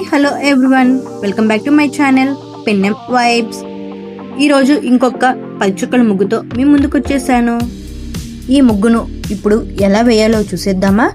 Hi hello everyone. Welcome back to my channel పెన్నెం vibes. ఈరోజు ఇంకొక పచ్చుక్కల ముగ్గుతో మీ ముందుకు వచ్చేసాను ఈ ముగ్గును ఇప్పుడు ఎలా వేయాలో చూసేద్దామా?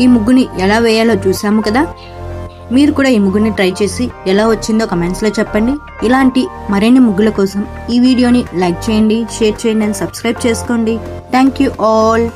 ఈ ముగ్గుని ఎలా వేయాలో చూసాము కదా? మీరు కూడా ఈ ముగ్గుని ట్రై చేసి ఎలా వచ్చిందో కమెంట్స్లో చెప్పండి. ఇలాంటి మరిన్ని ముగ్గుల కోసం ఈ వీడియోని లైక్ చేయండి షేర్ చేయండి అండ్ సబ్స్క్రైబ్ చేసుకోండి. Thank you all.